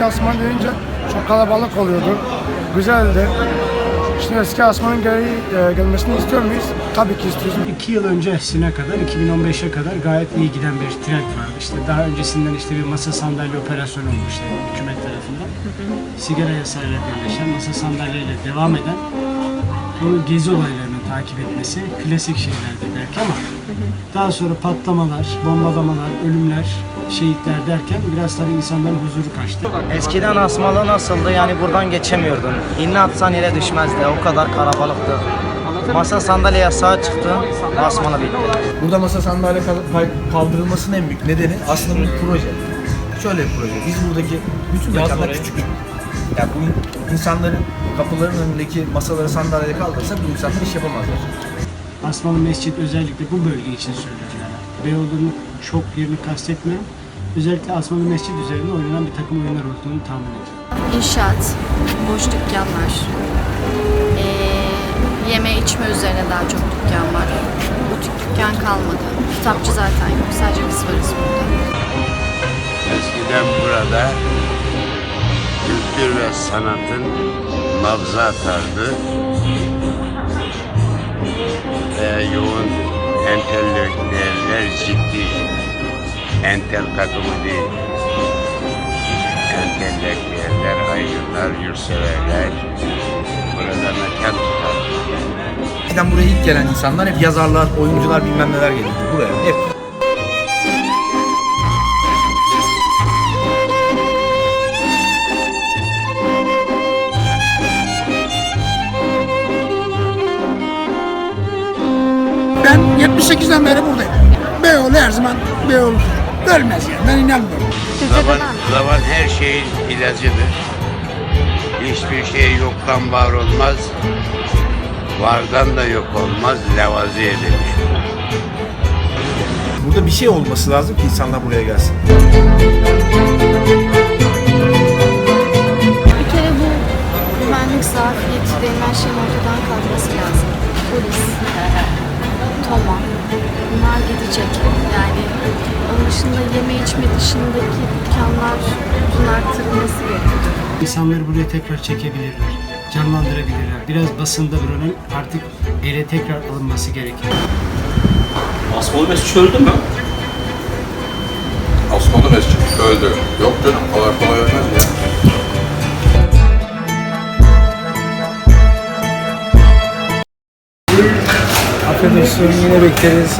eski Asman deyince çok kalabalık oluyordu. Güzeldi. Şimdi eski Asman'ın geri e, gelmesini istiyor muyuz? Tabii ki istiyoruz. İki yıl öncesine kadar, 2015'e kadar gayet iyi giden bir trend vardı. İşte daha öncesinden işte bir masa sandalye operasyonu olmuştu hükümet tarafından. Sigara yasayla birleşen, masa sandalyeyle devam eden bu gezi olaylarını takip etmesi klasik şeylerdi belki ama daha sonra patlamalar, bombalamalar, ölümler, şehitler derken biraz tabii insanların huzuru kaçtı. Eskiden asmalı nasıldı yani buradan geçemiyordun. İnne atsan yere düşmezdi o kadar kalabalıktı. Masa sandalye yasağı çıktı, asmalı bitti. Burada masa sandalye kal- kal- kaldırılmasının en büyük nedeni aslında bu proje. Şöyle bir proje. Biz buradaki bütün mekanlar küçük. Yani bu insanların kapıların önündeki masaları sandalyeleri kaldırırsa bu insanlar iş yapamazlar. Asmalı Mescid özellikle bu bölge için söylüyorum yani. Beyoğlu'nun çok yerini kastetmiyorum. Özellikle Asmalı Mescid üzerinde oynanan bir takım oyunlar olduğunu tahmin ediyorum. İnşaat, boş dükkanlar, ee, yeme içme üzerine daha çok dükkan var. Butik dükkan kalmadı. Kitapçı zaten yok. Sadece biz varız burada. Eskiden burada kültür ve sanatın nabzı atardı entel takımı değil entelektüeller, aydınlar, yurtseverler burada mekan tutardı. Eskiden buraya ilk gelen insanlar hep yazarlar, oyuncular bilmem neler gelirdi buraya. Hep. Ben 78'den beri buradayım. Beyoğlu her zaman Beyoğlu. Ölmez yani ben inanmıyorum. Zaman, zaman her şeyin ilacıdır. Hiçbir şey yoktan var olmaz. Vardan da yok olmaz. Levaziye demiş. Burada bir şey olması lazım ki insanlar buraya gelsin. Bir kere bu güvenlik zafiyeti denilen şeyin ortadan kalkması yeme içme dışındaki dükkanlar bunun arttırılması gerekiyor. İnsanları buraya tekrar çekebilirler, canlandırabilirler. Biraz basında bir rol artık ele tekrar alınması gerekiyor. Asmalı Mescid öldü mü? Osmanlı Mescid öldü. Yok canım kolay kolay ölmez ya. Olsun yine bekleriz.